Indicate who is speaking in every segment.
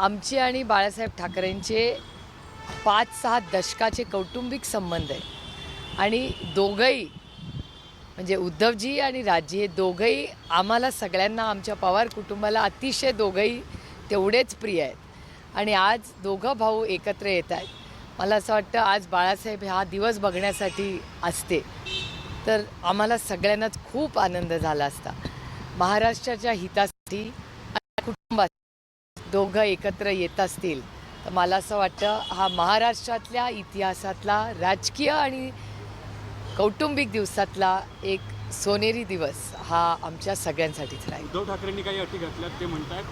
Speaker 1: आमचे आणि बाळासाहेब ठाकरेंचे पाच सहा दशकाचे कौटुंबिक संबंध आहे आणि दोघंही म्हणजे उद्धवजी आणि राजी हे दोघंही आम्हाला सगळ्यांना आमच्या पवार कुटुंबाला अतिशय दोघंही तेवढेच प्रिय आहेत. आणि आज दोघं भाऊ एकत्र येत आहेत. मला असं वाटतं आज बाळासाहेब हा दिवस बघण्यासाठी असते. तर आम्हाला सगळ्यांनाच खूप आनंद झाला असता. महाराष्ट्राच्या हितासाठी कुटुंबासाठी. कुटुंबात दोघं एकत्र येत असतील. तर मला असं वाटतं हा महाराष्ट्रातल्या इतिहासातला राजकीय आणि कौटुंबिक दिवसातला एक सोनेरी दिवस हा आमच्या सगळ्यांसाठीच राहील.
Speaker 2: उद्धव ठाकरेंनी काही अटी घातल्यात ते म्हणतात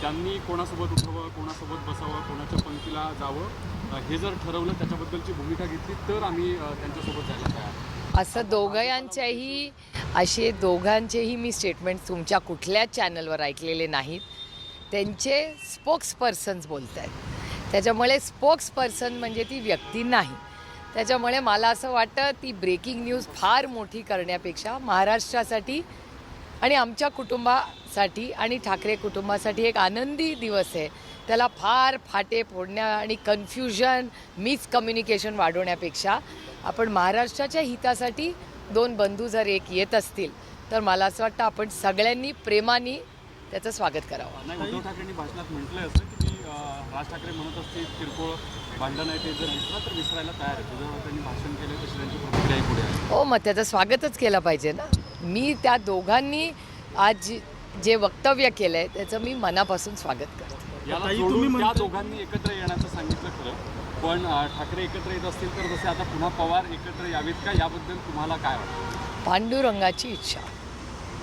Speaker 2: त्यांनी कोणासोबत उठावं कोणासोबत बसावं कोणाच्या पंक्तीला जावं हे जर ठरवलं त्याच्याबद्दलची भूमिका घेतली तर आम्ही त्यांच्यासोबत जायला तयार
Speaker 1: असं दोघांच्याही असे दोघांचेही मी स्टेटमेंट तुमच्या कुठल्याच चॅनलवर ऐकलेले नाहीत. त्यांचे स्पोक्स पर्सन्स बोलत आहेत त्याच्यामुळे स्पोक्स पर्सन म्हणजे ती व्यक्ती नाही. त्याच्यामुळे मला असं वाटतं ती ब्रेकिंग न्यूज फार मोठी करण्यापेक्षा महाराष्ट्रासाठी आणि आमच्या कुटुंबासाठी आणि ठाकरे कुटुंबासाठी एक आनंदी दिवस आहे. त्याला फार फाटे फोडण्या आणि कन्फ्युजन मिसकम्युनिकेशन वाढवण्यापेक्षा आपण महाराष्ट्राच्या हितासाठी दोन बंधू जर एक येत असतील तर मला असं वाटतं आपण सगळ्यांनी प्रेमाने त्याचं स्वागत करावं.
Speaker 2: नाही उद्धव ठाकरेंनी भाषणात म्हटलंय असं की मी, राज ठाकरे म्हणत असतील किरकोळ भांडण आहे ते जर विसरला तर विसरायला तयार आहे त्याच्यावर त्यांनी भाषण केलं तशी त्यांची प्रतिक्रियाही पुढे आहे
Speaker 1: हो मग त्याचं स्वागतच केलं पाहिजे ना. मी त्या दोघांनी आज जे- वक्तव्य केलं आहे त्याचं मी मनापासून स्वागत करते.
Speaker 2: याला
Speaker 3: ताई,
Speaker 2: जोडून
Speaker 3: तुम्ही
Speaker 2: त्या
Speaker 3: म्हणताय-
Speaker 2: दोघांनी एकत्र येण्याचं सांगितलं खरं पण ठाकरे एकत्र येत असतील तर जसे आता पुन्हा पवार एकत्र यावेत का? याबद्दल तुम्हाला काय वाटतं?
Speaker 1: पांडुरंगाची इच्छा.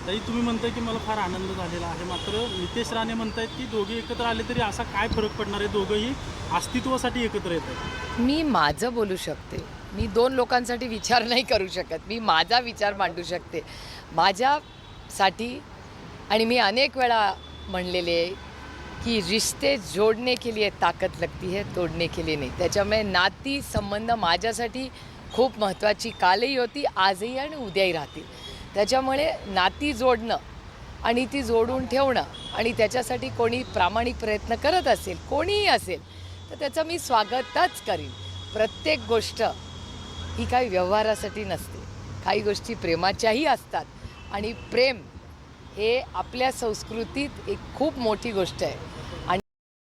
Speaker 3: तरी तुम्ही म्हणताय की मला फार आनंद झालेला आहे. मात्र नितेश राणे म्हणतायत की दोघे एकत्र आले तरी असा काय फरक पडणार आहे? दोघंही अस्तित्वासाठी एकत्र येत आहेत.
Speaker 1: मी माझं बोलू शकते. मी दोन लोकांसाठी विचार नाही करू शकत. मी माझा विचार मांडू शकते. माझ्यासाठी आणि मी अनेक वेळा म्हणलेले आहे की रिश्ते जोडणे के लिए ताकद लगती है तोडणे के लिए नाही. त्याच्यामुळे नाती संबंध माझ्यासाठी खूप महत्त्वाची कालही होती आजही आणि उद्याही राहतील. त्याच्यामुळे नाती जोडणं आणि ती जोडून ठेवणं आणि त्याच्यासाठी कोणी प्रामाणिक प्रयत्न करत असेल कोणीही असेल तर त्याचं मी स्वागतच करीन. प्रत्येक गोष्ट ही काही व्यवहारासाठी नसते. काही गोष्टी प्रेमाच्याही असतात आणि प्रेम हे आपल्या संस्कृतीत एक खूप मोठी गोष्ट आहे. आणि